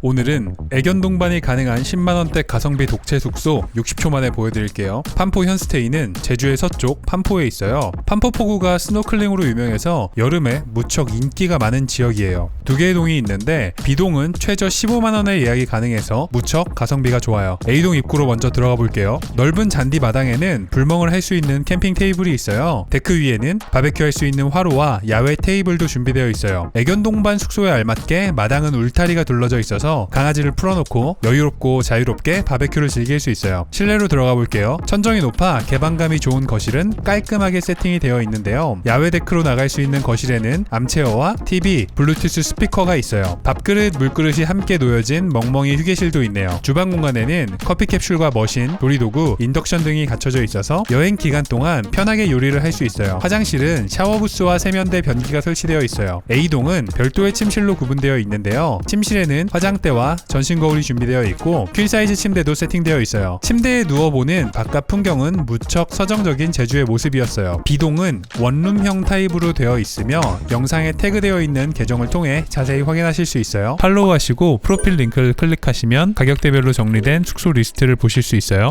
오늘은 애견 동반이 가능한 10만원대 가성비 독채 숙소 60초 만에 보여드릴게요. 판포 현스테이는 제주의 서쪽 판포에 있어요. 판포 포구가 스노클링으로 유명해서 여름에 무척 인기가 많은 지역이에요. 두 개의 동이 있는데 B동은 최저 15만원에 예약이 가능해서 무척 가성비가 좋아요. A동 입구로 먼저 들어가 볼게요. 넓은 잔디 마당에는 불멍을 할 수 있는 캠핑 테이블이 있어요. 데크 위에는 바베큐 할 수 있는 화로와 야외 테이블도 준비되어 있어요. 애견 동반 숙소에 알맞게 마당은 울타리가 둘러져 있어서 강아지를 풀어놓고 여유롭고 자유롭게 바베큐를 즐길 수 있어요. 실내로 들어가 볼게요. 천정이 높아 개방감이 좋은 거실은 깔끔하게 세팅이 되어 있는데요. 야외 데크로 나갈 수 있는 거실에는 암체어와 TV, 블루투스 스피커가 있어요. 밥그릇, 물그릇이 함께 놓여진 멍멍이 휴게실도 있네요. 주방 공간에는 커피 캡슐과 머신, 조리도구, 인덕션 등이 갖춰져 있어서 여행 기간 동안 편하게 요리를 할 수 있어요. 화장실은 샤워 부스와 세면대 변기가 설치되어 있어요. A동은 별도의 침실로 구분되어 있는데요. 침실에는 화장 대와 전신 거울이 준비되어 있고 퀸 사이즈 침대도 세팅되어 있어요. 침대에 누워보는 바깥 풍경은 무척 서정적인 제주의 모습이었어요. B동은 원룸형 타입으로 되어 있으며 영상에 태그되어 있는 계정을 통해 자세히 확인하실 수 있어요. 팔로우하시고 프로필 링크를 클릭하시면 가격대별로 정리된 숙소 리스트를 보실 수 있어요.